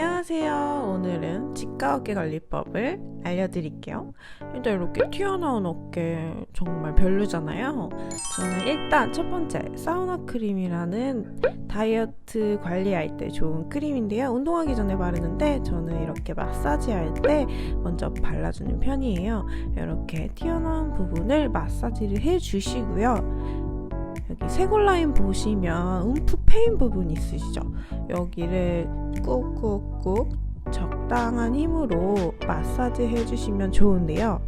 안녕하세요. 오늘은 직가 어깨 관리법을 알려드릴게요. 일단 이렇게 튀어나온 어깨 정말 별로잖아요. 저는 일단 첫 번째 사우나 크림이라는 다이어트 관리할 때 좋은 크림인데요. 운동하기 전에 바르는데 저는 이렇게 마사지 할 때 먼저 발라주는 편이에요. 이렇게 튀어나온 부분을 마사지를 해주시고요. 여기 쇄골 라인 보시면 움푹 패인 부분 있으시죠? 여기를 꾹꾹꾹 적당한 힘으로 마사지 해주시면 좋은데요.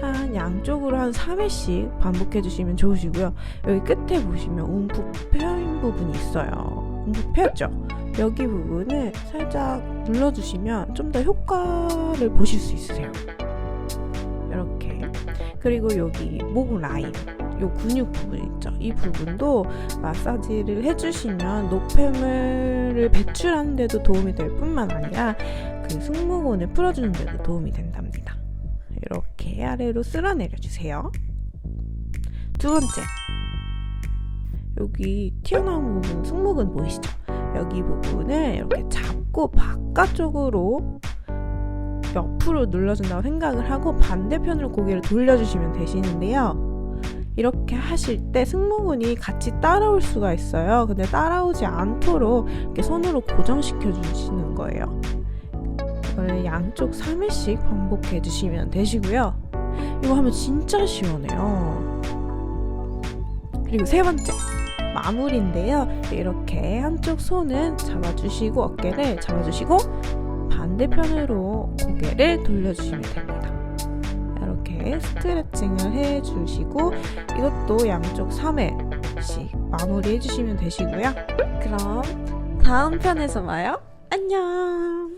한 양쪽으로 한 3회씩 반복해 주시면 좋으시고요. 여기 끝에 보시면 움푹 패인 부분이 있어요. 움푹 패였죠? 여기 부분을 살짝 눌러주시면 좀 더 효과를 보실 수 있으세요. 이렇게. 그리고 여기 목 라인. 요 근육 부분 있죠. 이 부분도 마사지를 해주시면 노폐물을 배출하는 데도 도움이 될 뿐만 아니라 그 승모근을 풀어주는 데도 도움이 된답니다. 이렇게 아래로 쓸어내려 주세요. 두 번째. 여기 튀어나온 부분 승모근 보이시죠? 여기 부분을 이렇게 잡고 바깥쪽으로 옆으로 눌러준다고 생각을 하고 반대편으로 고개를 돌려주시면 되시는데요. 이렇게 하실 때 승모근이 같이 따라올 수가 있어요. 근데 따라오지 않도록 이렇게 손으로 고정시켜 주시는 거예요. 이걸 양쪽 3회씩 반복해 주시면 되시고요. 이거 하면 진짜 시원해요. 그리고 세 번째. 마무리인데요. 이렇게 한쪽 손은 잡아주시고 어깨를 잡아주시고 반대편으로 고개를 돌려주시면 됩니다. 이렇게 스트레칭을 해주시고 이것도 양쪽 3회씩 마무리 해 주시면 되시고요. 그럼 다음 편에서 봐요. 안녕.